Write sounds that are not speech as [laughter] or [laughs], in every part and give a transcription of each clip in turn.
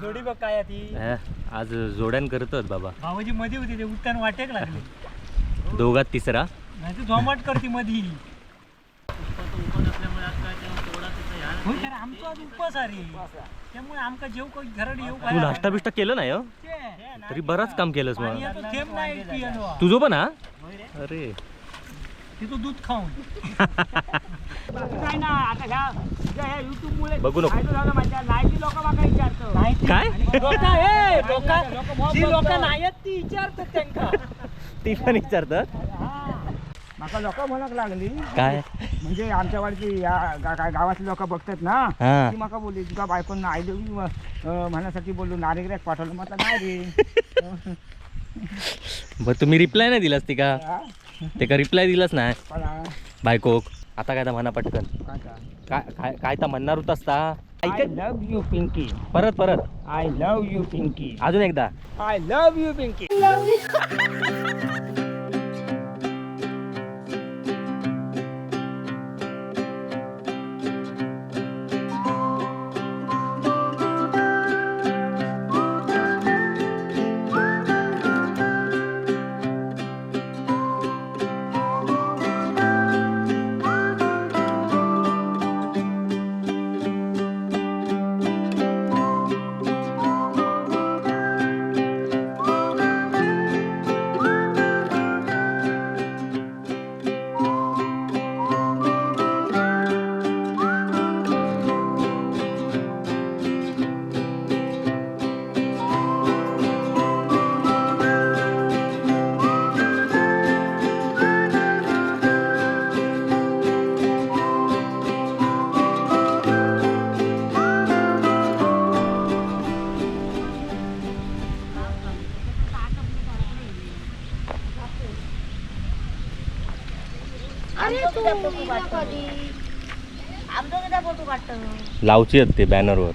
जोडी बघ काय ती. हा, आज जोड्यान करतात बाबा. भावाजी मध्ये होती ते उत्तान वाटेक लागले. दोघात तिसरा. नाही तर झोमाट करते मधी. होय खरं, आमचो आज उपवास आहे त्यामुळे आमका जेव काही घरात येऊ तू नाश्ता बिष्टा केलं नाही हो? तरी बराच काम केलंस मग. पाण्याचं थेंब नाही पियानो. तुझं पण हा? अरे. तिथं दूध खाऊन. [laughs] काय ना आता ह्या ह्या- ह्या YouTube मुळे बघू नको. फायदा झाला माझ्या नाईची लोक माका विचारतो. नाही ती- काय? लोका ए, लोका- जी लोक नाही आहेत ती विचारतात त्यांका [laughs] ती पण विचारतात. माका लोक म्हणक लागली. काय? म्हणजे आमच्या वाडची या गा- गा- गावातली लोक बघतात ना. हा. ती माका बोलली तुका बायकोन आय लव्ह यू म्हणण्यासाठी बोललो नारेग्रॅक पाठवलं. म्हटलं नाही रे. [laughs] बर तुम्ही रिप्लाय नाही दिलास ती का? हा? ते का रिप्लाय दिलास नाही? बायकोक आता काय तर म्हणा पटकन. काय? काय काय काय तर म्हणणार होत असता आय ऐकत लव्ह यू पिंकी परत परत. आय लव्ह यू पिंकी अजून एकदा. आय लव्ह यू पिंकी लावची आहेत ते बॅनरवर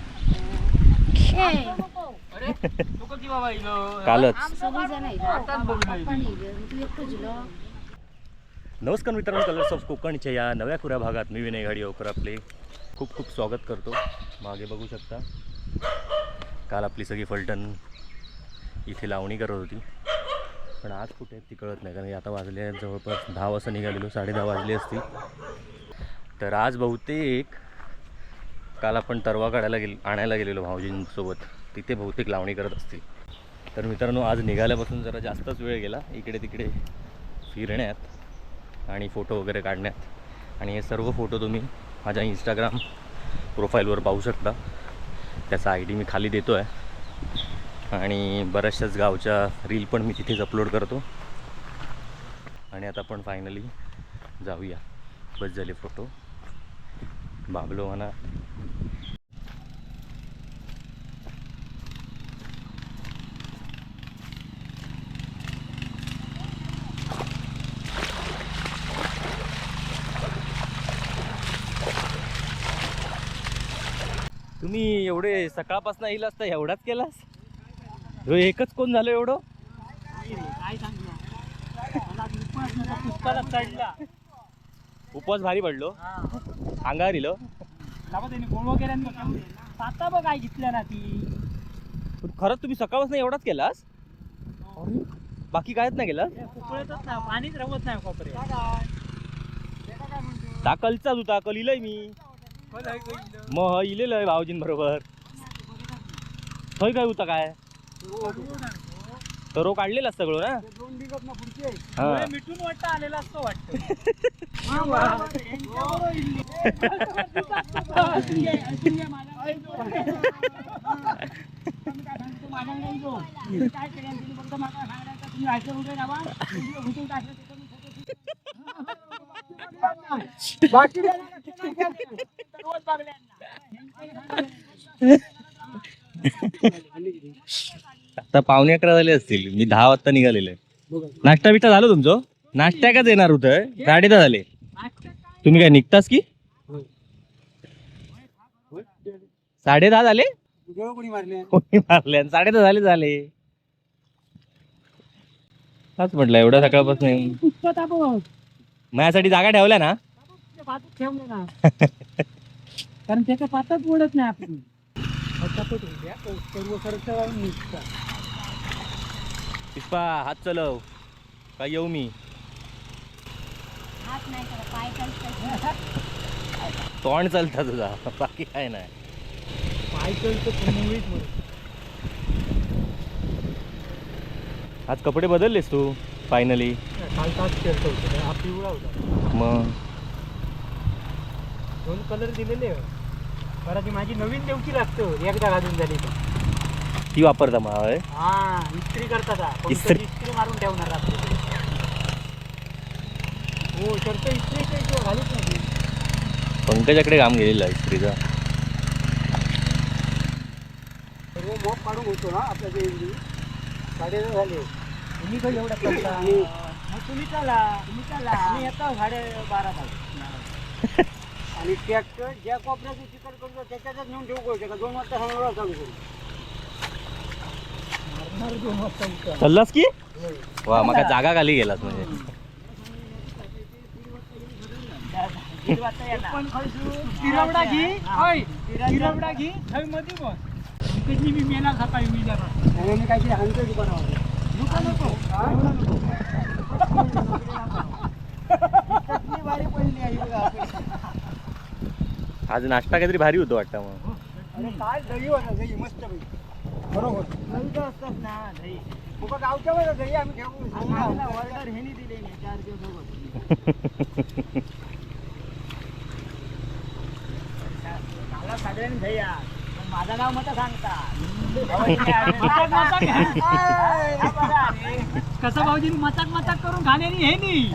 कालच. नमस्कार मित्रांनो कलर्स ऑफ कोकणच्या या नव्या खुऱ्या भागात मी विनय घाडीवकर आपले. खूप खूप स्वागत करतो. मागे बघू शकता. काल आपली सगळी फलटण इथे लावणी करत होती. पण आज कुठे ती कळत नाही कारण आता वाजले जवळपास दहा वाजता निघालेलो साडे दहा वाजले असतील. तर आज बहुतेक काल आपण तरवा काढायला गेल आणायला गेलेलो भाऊजींसोबत. तिथे बहुतेक लावणी करत असतील. तर मित्रांनो आज निघाल्यापासून जरा जास्तच वेळ गेला. इकडे तिकडे फिरण्यात आणि फोटो वगैरे काढण्यात. आणि हे सर्व फोटो तुम्ही माझ्या इंस्टाग्राम प्रोफाईलवर पाहू शकता. त्याचा आय डी मी खाली देतो आहे आणि बऱ्याचशाच गावच्या रील पण मी तिथेच अपलोड करतो. आणि आता आपण फायनली जाऊया. बस झाले फोटो. बाबलो म्हणा तुम्ही एवढे सकाळपासून येईल असता एवढाच केलास? एकच कोण झालं एवढं? काय पुष्पाला चढला. उपवास भारी पडलो. अंगावर इलो. त्यांनी गोळवा केल्या आता बघ काय घेतल्या ना ती. पण खरंच तुम्ही सकाळपासून एवढाच केलास? बाकी कायच नाही केलं पाणीच रवत नाही कोपरे दाखलचाच होता कल इलय मी. मग इलेलं आहे भाऊजीं बरोबर थंय काय होता काय? तर काढलेला सगळं ना हा? मिठून वाटतं आलेला असतो वाटतं. [laughs] [laughs] आता पावणे अकरा झाले असतील. मी दहा वाजता निघालेले नाश्ता बिष्टा झालं तुमचं? नाश्ता काच येणार होतं. साडे दहा झाले. तुम्ही काय निघतास की? साडे दहा झाले? कोणी मारले? आणि साडे दहा झाले झाले. काच म्हटलं एवढ्या सकाळपासून. माझ्यासाठी जागा ठेवल्या ना? कारण त्याच्या पातात बोलत नाही आपण. पुष्पा हात चलव. काय येऊ मी? हात नाही करा पाय चालतात [laughs] तोंड चालता तुझा. बाकी काय नाही. आज कपडे बदललेस तू फायनली काल तास शर्ट होतं हा पिवळा होता. मग? दोन कलर दिलेले. बरं ती माझी नवीन देवची लागतो एकदा घालून झाली तर. ती वापरता मग होय? हा इस्त्री करतात हा. कोणतरी इस्त्री. इस्त्री मारून ठेवणार रात्री. हो शर्ट घालीच नाही पंकजाकडे काम गेलेलं आहे इस्त्रीचा. सर्व मोप काढून होतो ना आपल्या झाले. तुम्ही काही एवढा करता. मग तुम्ही चला तुम्ही चला. आम्ही येतो साडे बारा पाहिजे [laughs] आणि ट्रॅक्टर ज्या कोपऱ्याचं चिकट करतो त्याच्यातच नेऊन ठेवू करू का? दोन वाजता चालू करू. वाजता चाललास की? वा मका जागा खाली गेलास म्हणजे. आज नाश्ता काहीतरी भारी होतो वाटतं मग. अरे काय दही होता दही मस्त बरोबर. असतात ना दही. गावच्या वर दही आम्ही ठेवू. ऑर्डर हेनी दिली नाही चार दिवस मला साधारण दही आ. पण माझं नाव मत सांगता कसं भाऊजी मचाक मचाक करून खाण्यानी हे नाही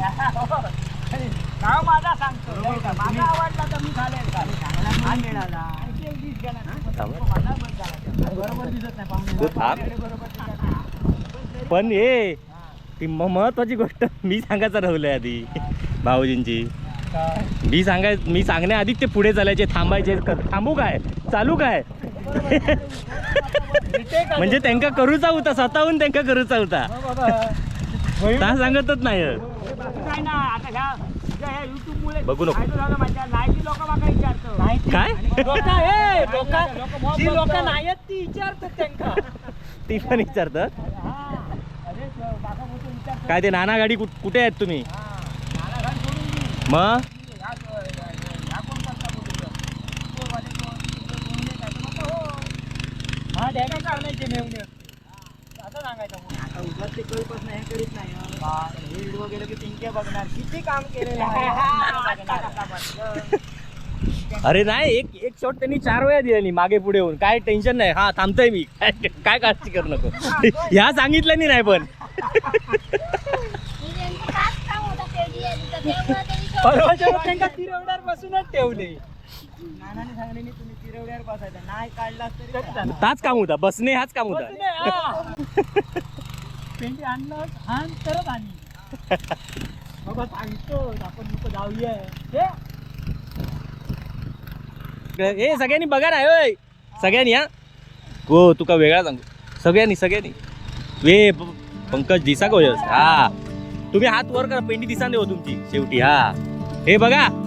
नाव माझा सांगतो. माझा आवडला तर मी खालेल का हा मिळाला. दिसत नाही पाहुणे तू थांब. पण हे ती महत्वाची गोष्ट मी सांगायचं राहिलंय आधी भाऊजींची? मी सांगाय मी सांगण्याआधीच ते पुढे चालायचे थांबायचे क- थांबू काय चालू काय म्हणजे त्यांका करूचा होता स्वतःहून त्यांका करूचा होता. ता सांगतच नाही बघू नको. काय? हे [laughs] जी लोक नाहीत ती विचारतात त्यांका [laughs] ती पण विचारत हा. अरे तो बाबा मोठं विचारतो. काय ते नाना गाडी कुठ- कुठे आहेत तुम्ही? हा. मग? हो. ढेगा काढण्याचे मेवणे. असं सांगायचं मग. आता उगाच ते कळपच नाही हे करीत नाही हं. हे व्हिडिओ गेलो की पिंक्या बघणार. किती काम केलेलं आहे. [laughs] अरे नाही एक एक शॉट त्यांनी चार वेळा दिली मागे पुढे होऊन काय टेन्शन नाही. हा थांबतोय मी. काय काय काळजी करू नको. ह्या सांगितलं नाही पण. बसूनच ठेवले. ताच काम होता. बसणे हाच काम होता. हा. आणलं हान तरच आणि बाबा सांगतो आपण नको जाऊया. हे ए सगळ्यांनी बघा ना होय सगळ्यांनी हा? हो तुका वेगळा सांगू? सगळ्यांनी सगळ्यांनी. वे प- पंकज दिसा गोयस हा. तुम्ही हात वर करा पेंडी दिसा देऊ हो तुमची शेवटी हा. हे बघा.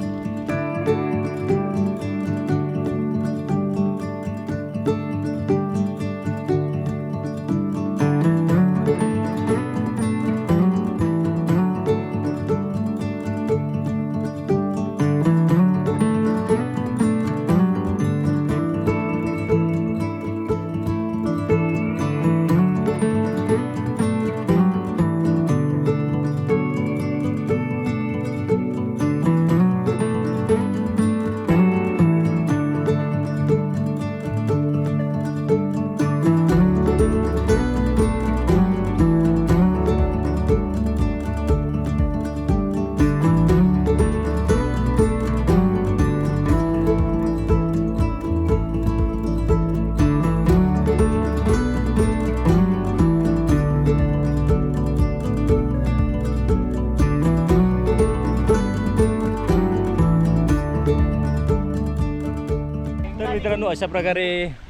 मित्रांनो अशा प्रकारे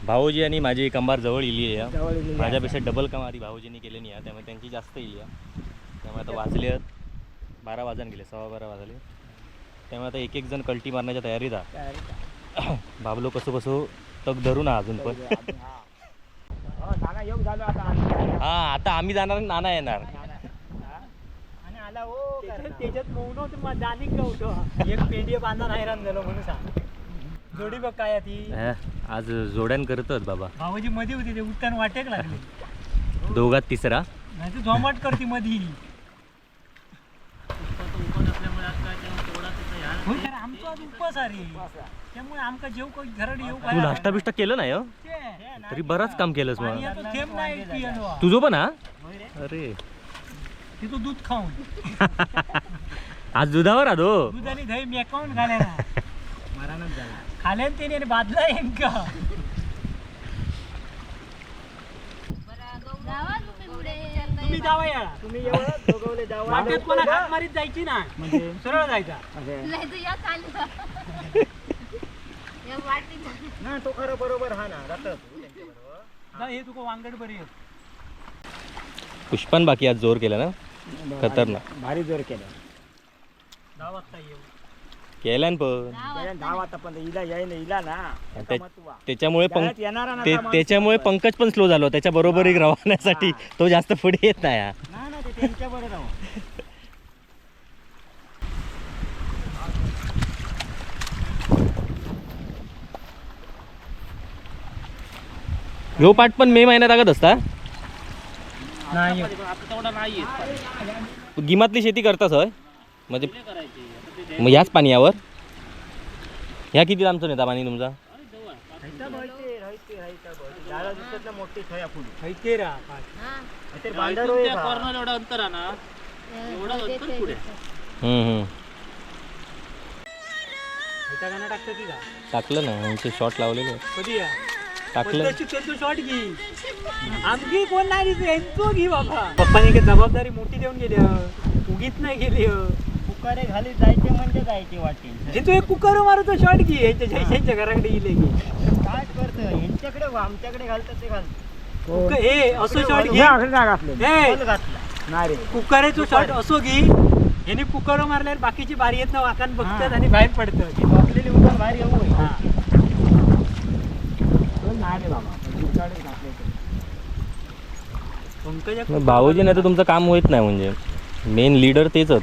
भाऊजी आणि माझी कंबार जवळ इली आहे. माझ्यापेक्षा डबल काम आधी भाऊजींनी केले नाही आहे. त्यामुळे त्यांची जास्त इली आहे. त्यामुळे आता वाजले आहेत. बारा वाजून गेले सव्वा बारा वाजले. त्यामुळे आता एक एक जण कल्टी मारण्याच्या तयारीत आहे. [coughs] बाबलो कसं कसं तग धरू ना अजून पण. हो, नाना येऊ झालो आता आम्ही. हा आता आम्ही जाणार नाना येणार. हो? एक पेंडी बांधा नाही रान झालं म्हणून सांग जोडी बघ काय ती. हे, आज जोड्यान करतात बाबा. भावाजी मध्ये होती ते उठताना वाटेक लागली. दोघात तिसरा. नाही झोमाट करते मधी. आमचा आज उपवास आहे त्यामुळे आमका जेव काही घरात येऊ तू नाश्ता बिष्टा केलं नाही हो? तरी बराच काम केलंस मग. थेंब नाही तुझं पण हा? अरे. तिथं दूध खाऊन. [laughs] आज दुधावर आदो दूध आणि दही मेकावून घाले ना खाले ना त्याने आणि बादला येईन का जावा तुम्ही पुढे तुम्ही जावा या तुम्ही एवढं दोघवले जावा. वाटेत कोणा हात मारीत जायची ना? म्हणजे? सरळ जायचा. असे. नाही तर या चालू या वाटी ना तो खरं बरोबर हा ना जातं जा, हे तुका वांगड बरी आहे. पुष्पान बाकी आज जोर केला ना? खतरनाक. भारी जोर केलं. दहा वाजता येऊ. केला ना पण. पण इला येईन इला ना. त्या- महत्त्व. त्याच्यामुळे पंक त्याच्यात येणारा ना ते आता माणूस त्याच्यामुळे बरोबर. पंकज पण स्लो झालो त्याच्या बरोबरी रवाण्यासाठी तो जास्त पुढे येत नाही हा. ते राहू ह्यो पाठ पण मे महिन्यात आगत असता? नाही. गिमातली शेती करतास होय? म्हणजे मग याच पाण्यावर? ह्या किती लांबचं नेता पाणी तुमचा? हम्म, हम्म. गाणं टाकतं टाकलं ना यांचे शॉट लावलेले. कधी या टाकलं. पद्धतशीर तू शॉट घे. आमची कोण नाही यांचो घे बाबा. पप्पाने काही जबाबदारी मोठी देऊन गेली. ह. उगीच नाही गेली. ह. फुकारे घाली जायचे म्हणजे जायचे वाटेल. हे तू एक कुकर मारतो शॉट घे यांच्या जयशांच्या घराकडे गेले की काय करतं? यांच्याकडे आमच्याकडे घालतात ते घालतात कुक- हे असं शॉट घे. हे घातलं. हे कोण घातला. नाही रे. कुकरेचो शॉट असो घे. यांनी कुकर मारल्यावर बाकीची बारी येत ना वाकान बघतात हा. आणि बाहेर पडतं. आपलेली उतर बाहेर येऊ होय. हा. नाही रे बाबा. तुमच्याकडे घातले ते. पंकजा भाऊजी नाही तर तुमचं काम होत नाही म्हणजे. मेन लीडर तेच आहेत.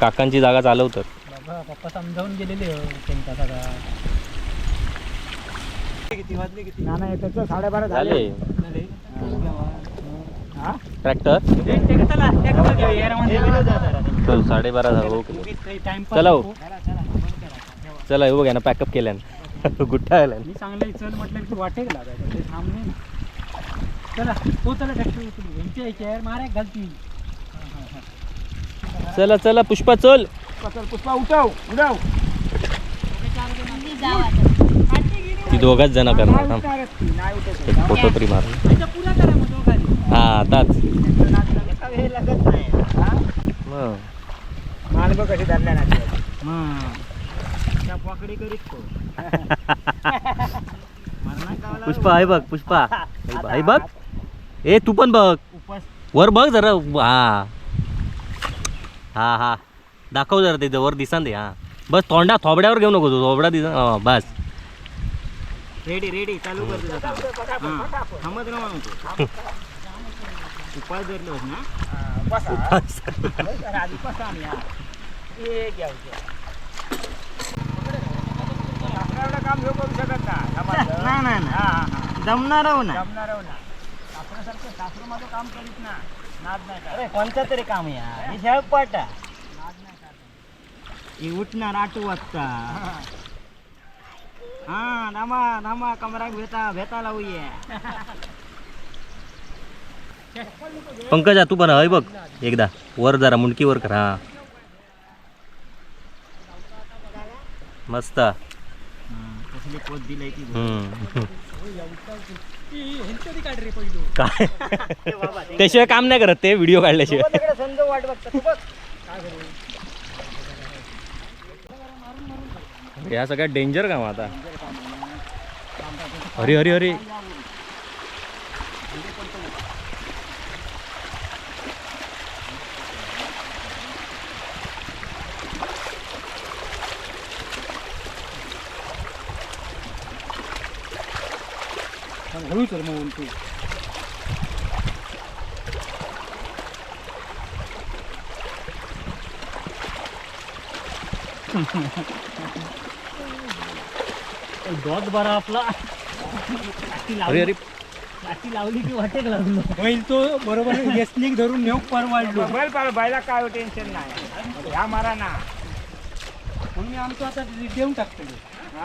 काकांची जागा चालवतात. बाबा पप्पा समजावून गेलेले हो त्यांच्या सगळा. किती वाजले किती ना नाही तर साडेबारा झाले? हा? ट्रॅक्टर? चला, साडेबारा झालं ओके टाइमपास चला हो. चला हे बघ ना पॅकअप केल्यान. [laughs] गुट्टा आल्यान. मी चांगलं चल म्हटलं की तू वाटेल लागायचं ते थांब नाही. ना चला हो चला ट्रॅक्टर उचलू. यांच्या याच्यावर मारा घालती चला चला पुष्पा चल. पुष्पा उठव उडव जावा ती दोघाच जण करणार एक फोटो तरी मार. हा आताच ना पुष्पा आहे बघ पुष्पा. आहे बघ. ए तू पण बघ. वर बघ जरा. हा. हा हा. दाखव जरा ते वर दिसान दे हा. बस तोंडा थोबड्यावर घेऊ नको तू थोबडा दिसा हा, बस. रेडी रेडी चालू कर तुझा काम. हा. थांबत म्हणतो उपाय धरलोस ना आधी हा. घ्या, काम घेऊ करू शकत नाही. नाही नाही जमणार हो ना. जमणार हो ना. आपल्यासारखं सासरू माझं काम करीत ना. अरे कोणतं तरी काम या? हे शेळक पाटा. हे उठणार आठ वाजता. हा नामा नामा कमराक भेटा भेटा लावूया पंकजा तू पण हय बघ. एकदा वर जरा मुंडकी वर कर हा. मस्त. कसली पोत दिलंय ती काय? त्याशिवाय काम नाही करत ते व्हिडिओ काढल्याशिवाय. तिकडे संज वाट बघता तू बघ ह्या सगळ्यात डेंजर काम आता. अरे अरे अरे हळू चल मग तू [laughs] डॉट बरा आपला. अरे अरे. लाठी लावली की वाटेक लागलो. बैल तो बरोबर एसनिक धरून नेऊ परवाडलो बैल पाळ बैला काय टेन्शन नाही. ह्या मारा ना. म्हणून मी आमचं आता देऊन टाकतो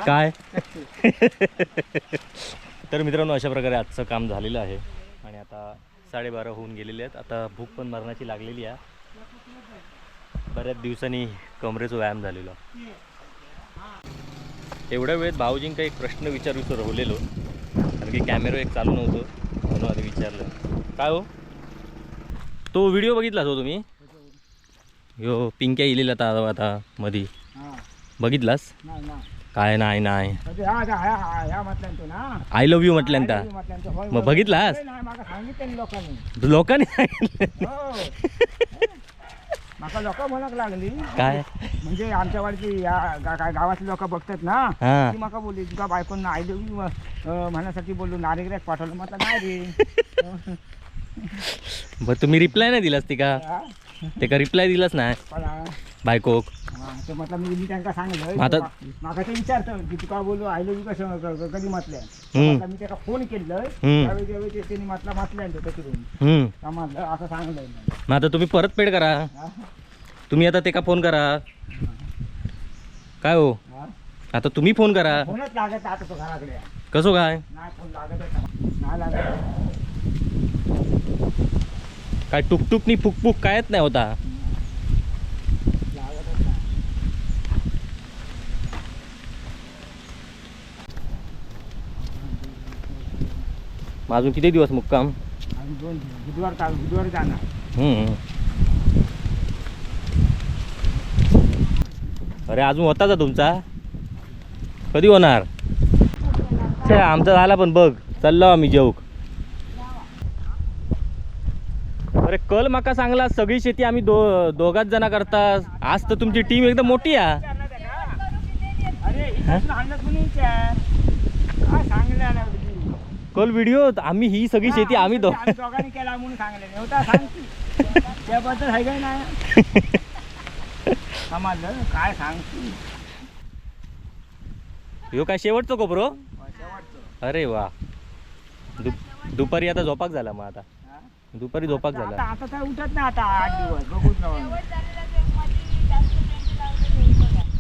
काय? [laughs] [laughs] तर मित्रांनो अशा प्रकारे आजचं काम झालेलं आहे. आणि आता साडेबारा होऊन गेलेले आहेत. आता भूक पण मरणाची लागलेली आहे. बऱ्याच दिवसांनी कमरेचा व्यायाम झालेला. एवढ्या वेळेत भाऊजींका एक प्रश्न विचारूच राहिलेलो. कारण की कॅमेरा एक चालू नव्हतं. म्हणून आधी विचारलं. काय हो? तो व्हिडिओ बघितलाच हो तुम्ही? यो पिंक्या इलेला आता आता मधी. बघितलास? काय नाही नाही. म्हणजे हा हा हा हा आय लव्ह यू म्हटल्यान त्या म्हटल्यान तो होय, मग. बघितलास? लोकांनी. सांगितलं? माका लोक म्हणक लागली. काय? म्हणजे आमच्या वाडची गावातली लोक बघतात ना ती माका बोलली तुका बायकोन आय लव्ह यू म्हणण्यासाठी बोललो नारेग्रेक पाठवलं. म्हटलं नाही रे. बर तुम्ही रिप्लाय नाही दिलास ती का? ते का रिप्लाय दिलाच नाही? पण, बायकोक ते म्हटलं मी मी त्यांना सांगितलं आता- ते विचारतं की तुका यू कसं क- क- कधी म्हटलं हम्म. मी त्याला फोन केलं हम्म. त्यावेळी त्यावेळी ते- त्यांनी म्हटलं म्हटलं तो तिकडून हम्म. का म्हटलं असं सांगलंय मी. मग आता तुम्ही परतफेड करा. हा? तुम्ही आता ते का फोन करा? काय हो? हा? आता तुम्ही फोन करा. फोनच लागत आता तो घराकडे. कसो काय? नाही फोन लागत नाही लागत. काय टुकटुकनी फुकफुक कायच नाही होता लागतच नाही मग अजून किती दिवस मुक्काम? आणि दोन बुधवार काल बुधवार जाणार. हम्म. अरे अजून होता का तुमचा? कधी होणार? छे आमचा झाला पण बघ. चाललो आम्ही जेऊक अरे कल माका सांगला सगळी शेती आम्ही दो दोघाच जणा करता. आज तर तुमची टीम एकदम मोठी आहे. अरे आणलं काय? कल व्हिडिओ आम्ही ही सगळी शेती आम्ही दो आम्ही दोघांनी केला म्हणून सांगले नव्हता सांग की. त्याबद्दल आहे नाही? आम्हाला काय सांगती ह्यो काय शेवटचं कोपरो अरे वा. दु दुपारी आता झोपाक झाला मग आता. दुपारी झोपाक आता झाला. आता काय उठत नाही आता आठ दिवस. बघूच ना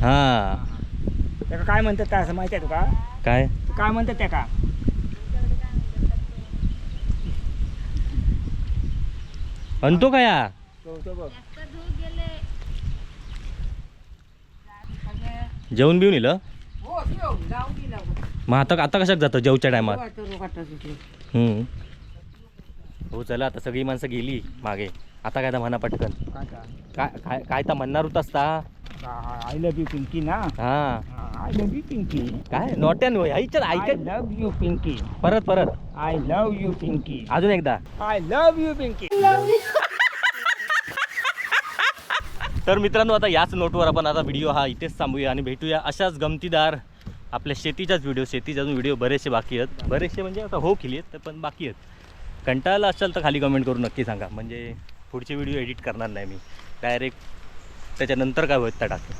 हा. त्याला काय म्हणतात काय असं माहिती आहे तुका काय? तू काय म्हणतात त्या का? म्हणतो काय हा? तो तो बघ जेवण बिवून इलं मग आता आता कशाक जातं जेवच्या टायमात हम्म. हो चला आता सगळी माणसं गेली मागे आता काय तर म्हणा पटकन काय का? काय काय काय तर म्हणणार होत असता आय लव्ह यू पिंकी ना हा आय लव्ह यू पिंकी काय नोट्यान ऐकत आय ऐकत लव्ह यू पिंकी परत परत आय लव्ह यू पिंकी अजून एकदा आय लव्ह यू पिंकी तर मित्रांनो आता याच नोटवर आपण आता व्हिडिओ हा इथेच थांबूया आणि भेटूया अशाच गमतीदार आपल्या शेतीच्याच व्हिडिओ शेतीचे अजून व्हिडिओ बरेचसे बाकी आहेत बरेचसे म्हणजे आता हो केली आहेत तर पण बाकी आहेत कंटाळला असेल तर खाली कमेंट करून नक्की सांगा म्हणजे पुढचे व्हिडिओ एडिट करणार नाही मी डायरेक्ट त्याच्यानंतर काय होत त्या टाकतो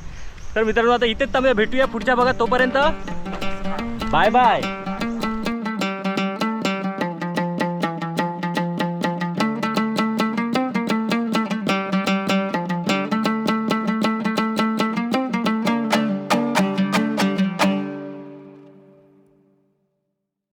तर मित्रांनो आता इथेच थांबूया. भेटूया पुढच्या भागात. तोपर्यंत बाय बाय.